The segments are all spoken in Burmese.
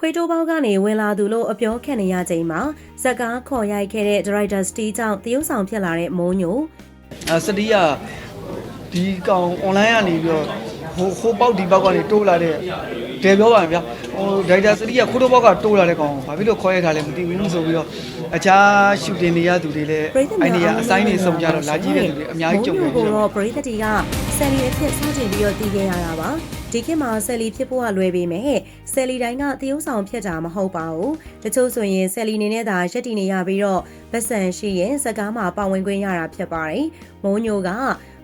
ခွေးတိုးပေါက်ကနေဝင်လာသူလို့အပြောခံနေရချိန်မှာဇက်ကားခေါ်ရိုက်ခဲ့တဲ့ Director Steve ကြောင့်တရုတ်ဆောင်ဖြစ်လာတဲ့မိုးညိုအဲစတီးကဒီကောင် online ကနေပြီးတော့ဟိုဟိုပေါက်ဒီပေါက်ကနေတိုးလာတဲ့တယ်ပြောပါမယ်ဗျာဟိုဒိုက်တာစတီးကခိုးတိုးပေါက်ကတိုးလာတဲ့ကောင်ဘာဖြစ်လို့ခေါ်ရထားလဲမသိဘူးဆိုပြီးတော့အခြားရှူတင်နေရသူတွေလည်းပရိသတ်အဲ့ဒီများကအဆိုင်နေဆုံးကြတော့လာကြည့်တဲ့သူတွေအများကြီးကြုံနေမိုးပြီညိုကိုတော့ပရိသတ်တီကဆယ်လီအဖြစ်စတင်ပြီးတော့တည်ခဲ့ရတာပါ ဒီခေတ်မှာဆယ်လီဖြစ်ဖို့ကလွယ်ပေမဲ့ဆယ်လီတိုင်းကတရုတ်ဆောင်ဖြစ်တာမဟုတ်ပါဘူးတချို့ဆိုရင်ဆယ်လီနေနဲ့သာရက်တည်နေရပြီးတော့ဗက်ဆန်ရှိရင်စကားမှာပါဝင်ခွင့်ရတာဖြစ်ပါတယ်မိုးညိုက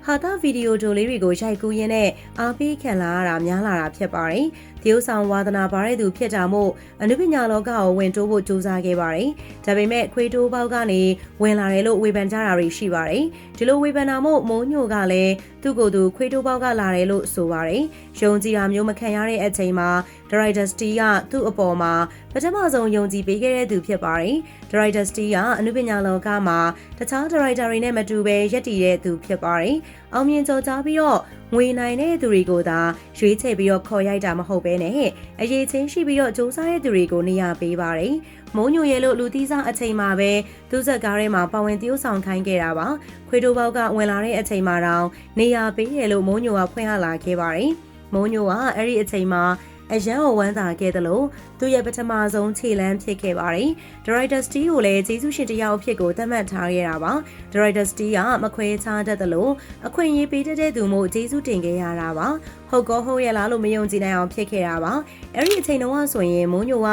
ဟာတာဗီဒီယိုတိုလေးတွေကိုရိုက်ကူးရင်းနဲ့အားပေးခံလာရတာများလာတာဖြစ်ပါတယ်။ တရုတ်ဆောင်ဝါသနာပါတဲ့သူဖြစ်တာမို့အနုပညာလောကကိုဝင်တိုးဖို့ကြိုးစားခဲ့ပါတယ်။ဒါပေမဲ့ခွေးတိုးပေါက်ကနေဝင်လာတယ်လို့ဝေဖန်ကြတာတွေရှိပါတယ်။ဒီလိုဝေဖန်တာမို့မိုးညိုကလည်းသူ့ကိုယ်သူခွေးတိုးပေါက်ကလာတယ်လို့ဆိုပါတယ်။ယုံကြည်တာမျိုးမခံရတဲ့အချိန်မှာ Director Steve ကသူ့အပေါ်မှာပထမဆုံးယုံကြည်ပေးခဲ့တဲ့သူဖြစ်ပါတယ်။ Director Steve ကအနုပညာလောကမှာတခြား Director တွေနဲ့မတူဘဲရက်တည်တဲ့သူဖြစ်ပါတယ်။အောင်မြင်ကြော်ကြားပြီးတော့ငွေနိုင်တဲ့သူတွေကိုသာရွေးချယ်ပြီးတော့ခေါ်ရိုက်တာမဟုတ်ဘဲနဲ့အရေးချင်းရှိပြီးတော့စူးစမ်းတဲ့သူတွေကိုနေရာပေးပါတယ်။မုံညိုရဲလို့လူသီးစားအချိန်မှာပဲသူ့ဇက်ကားထဲမှာပါဝင်တရုပ်ဆောင်ခိုင်းခဲ့တာပါ။ခွေတိုးပေါက်ကဝင်လာတဲ့အချိန်မှာတောင်နေရာပေးတယ်လို့မုံညိုကဖွင့်ဟလာခဲ့ပါတယ်။မုံညိုကအဲ့ဒီအချိန်မှာ အရန်ကိုဝမ်းသာခဲ့တယ်လို့သူရဲ့ပထမဆုံးခြေလမ်းဖြစ်ခဲ့ပါတယ်။ Director Steve ကိုလည်းကျေးဇူးရှင်တစ်ယောက်အဖြစ်ကိုသတ်မှတ်ထားခဲ့တာပါ။ Director Steve ကမခွဲခြားတတ်တယ်လို့အခွင့်အရေးပေးတတ်တဲ့သူမို့ကျေးဇူးတင်ခဲ့ရတာပါ။ဟုတ်ကောဟုတ်ရဲ့လားလို့မယုံကြည်နိုင်အောင်ဖြစ်ခဲ့တာပါ။အဲ့ဒီအချိန်တုန်းကဆိုရင်မိုးညိုက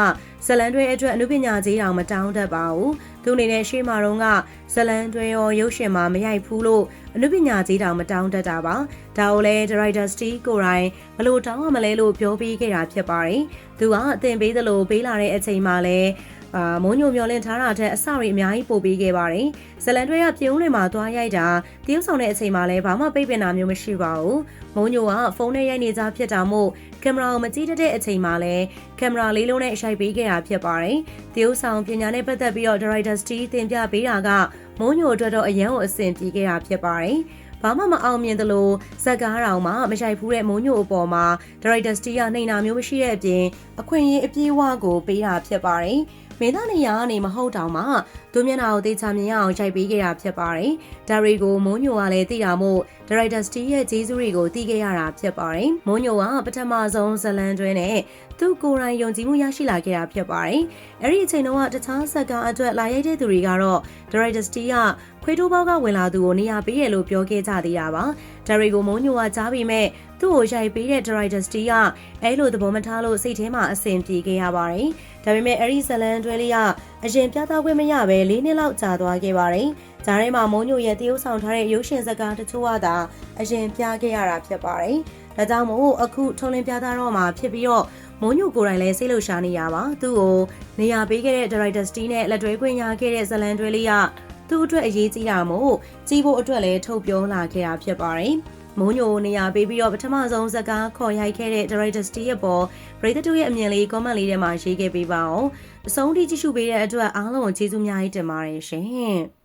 ဇလန်တွဲအတွက်အနုပညာကြီးတောင်မတောင်းတတ်ပါဘူး။သူအနေနဲ့ရှေးမာတုန်းကဇလန်တွဲရောရုပ်ရှင်မှာမရိုက်ဘူးလို့အနုပညာကြီးတောင်မတောင်းတတ်တာပါ။ဒါကိုလည်း Director Steve ကိုယ်တိုင်ဘလို့တောင်းရမလဲလို့ပြောပြီးခဲ့တာဖြစ်ပါတယ်။သူကအသင်ပေးသလိုပေးလာတဲ့အချိန်မှာလည်း အာမုံညိုမျောလင့်ထားတာတဲ့အစတွေအများကြီးပို့ပေးခဲ့ပါတယ်။ဇလန်တွဲကပြုံးတွေမှာသွားရိုက်တာတရုပ်ဆောင်တဲ့အချိန်မှာလည်းဘာမှပိတ်ပင်တာမျိုးမရှိပါဘူး။မုံညိုကဖုန်းနဲ့ရိုက်နေကြဖြစ်တာမို့ကင်မရာကိုမကြည့်တတ်တဲ့အချိန်မှာလည်းကင်မရာလေးလုံးနဲ့ရိုက်ပေးခဲ့တာဖြစ်ပါတယ်။တရုပ်ဆောင်ပညာနဲ့ပတ်သက်ပြီးတော့ Director Steve သင်ပြပေးတာကမုံညိုအတွက်တော့အရန်ကိုအဆင်ပြေခဲ့တာဖြစ်ပါတယ်။ဘာမှမအောင်မြင်သလိုဇက်ကားတောင်မှမရိုက်ဘူးတဲ့မိုးညိုအပေါ်မှာ Director Steve ကနှိမ်နာမျိုးမရှိတဲ့အပြင်အခွင့်အရေးအပြည့်အဝကိုပေးတာဖြစ်ပါတယ်။ မင်းသားနေရာကနေမဟုတ်တောင်မှသူမျက်နှာကိုသေချာမြင်ရအောင်ရိုက်ပေးခဲ့တာဖြစ်ပါတယ်။ဒါတွေကိုမိုးညိုကလည်းသိတာမို့ Director Steve ရဲ့ဂျေဇူးတွေကိုသိခဲ့ရတာဖြစ်ပါတယ်။မိုးညိုကပထမဆုံးဇလန်တွဲနဲ့သူကိုယ်တိုင်ယုံကြည်မှုရရှိလာခဲ့တာဖြစ်ပါတယ်။အဲ့ဒီအချိန်တုန်းကတခြားဇက်ကားအတွက်လာရိုက်တဲ့သူတွေကတော့ Director Steve ကခွေးတိုးပေါက်ကဝင်လာသူကိုနေရာပေးရလို့ပြောခဲ့ကြသေးတာပါ။ဒါတွေကိုမိုးညိုကကြားပြီးမဲ့သူ့ကိုရိုက်ပေးတဲ့ Director Steve ကအဲလိုသဘောမထားလို့စိတ်ထဲမှာအဆင်ပြေခဲ့ရပါတယ်။ဒါပေမဲ့အဲ့ဒီဇလန်တွဲလေးကအရင်ပြသခွင့်မရဘဲ၄နှစ်လောက်ကြာသွားခဲ့ပါတယ်။ဂျားထဲမှာမိုးညိုရဲ့တရုပ်ဆောင်ထားတဲ့ရုပ်ရှင်ဇာတ်ကားတချို့ကသာအရင်ပြခဲ့ရတာဖြစ်ပါတယ်။ဒါကြောင့်မို့အခုထုံးလင်းပြသတော့မှာဖြစ်ပြီးတော့မိုးညိုကိုယ်တိုင်လည်းစိတ်လှုပ်ရှားနေရပါသူ့ကိုနေရာပေးခဲ့တဲ့ Director Steve နဲ့လက်တွဲခွင့်ရခဲ့တဲ့ဇလန်တွဲလေးကသူ့အတွက်အရေးကြီးတာမို့ကြီးဖို့အတွက်လည်းထုတ်ပြောလာခဲ့တာဖြစ်ပါတယ်။ မိုးညိုနေရာပေးပြီးတော့ပထမဆုံးဇာတ်ကားခေါ်ရိုက်ခဲ့တဲ့ Director Steve ရဲ့ပေါ်ပရိသတ်တို့ရဲ့အမြင်လေး comment လေးထဲမှာရေးခဲ့ပေးပါအောင်။အဆုံးထိကြည့်ရှုပေးတဲ့အတွက်အားလုံးကိုကျေးဇူးများကြီးတင်ပါတယ်ရှင်။